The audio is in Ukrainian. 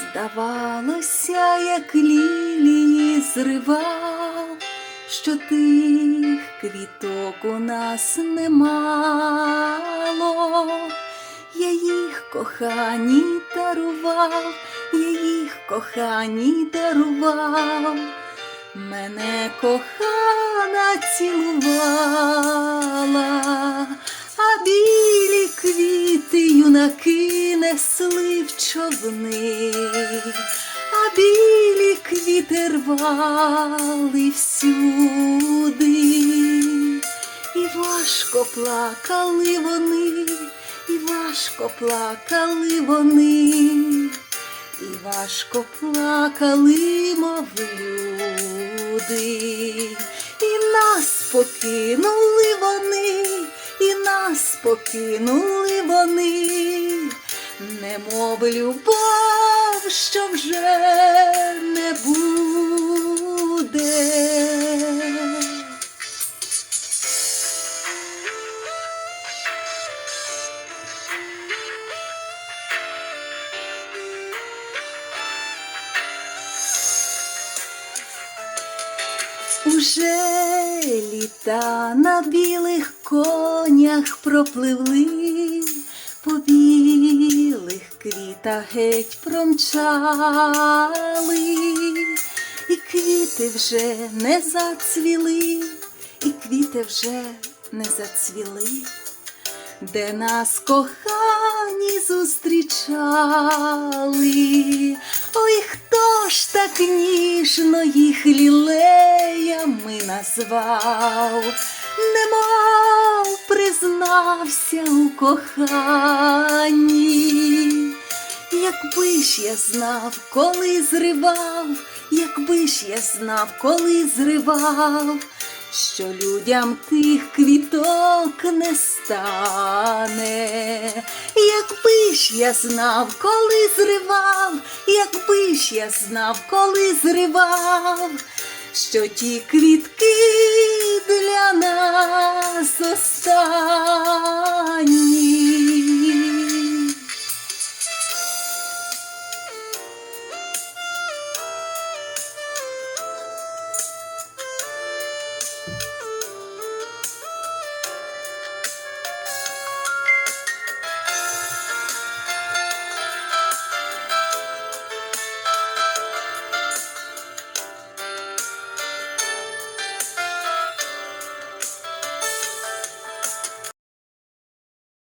Здавалося, як лілії зривав, що тих квіток у нас немало. Я їх кохані дарував, я їх кохані дарував, мене кохана цілувала, а білі квіти юнаки несли в човни, а білі квіти рвали всюди, і важко плакали вони, і важко плакали вони, і важко плакали, мов люди, і нас покинули вони, і нас покинули вони, немов любов, що вже не буде. Уже літа на білих конях пропливли, по білих квітах геть промчали, і квіти вже не зацвіли, і квіти вже не зацвіли, де нас кохані зустрічали. Ой, хто ж так ніжно їх лілеями назвав, немов признався у коханні. Якби ж я знав, коли зривав, якби ж я знав, коли зривав, що людям тих квіток не стане, якби ж я знав, коли зривав, якби ж я знав, коли зривав, що ті квітки для нас остане.